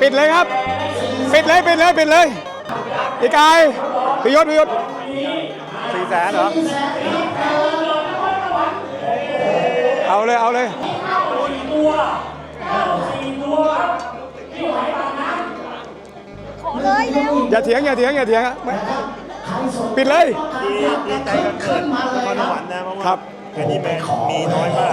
ปิดเลยครับ ปิดเลยปิดเลยปิดเลยพี่กายพี่ยศพี่ยศสี่แสนเหรอ เอาเลยเอาเลยขอเลยเร็วอย่าเถียงอย่าเถียงอย่าเถียงไม่ปิดเลย ดีดีใจกันเกิดนครสวรรค์นะเพราะว่าครับแค่นี้แม่งมีน้อยมาก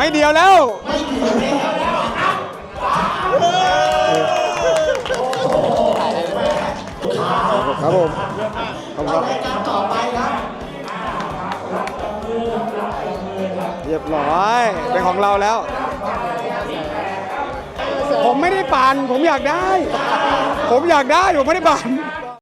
ไม่เดียวแล้ว ครับผมขอบคุณครับเรียบร้อย เป็นของเราแล้ว ผมไม่ได้ปั่นผมอยากได้ ผมอยากได้ ผมไม่ได้ปั่น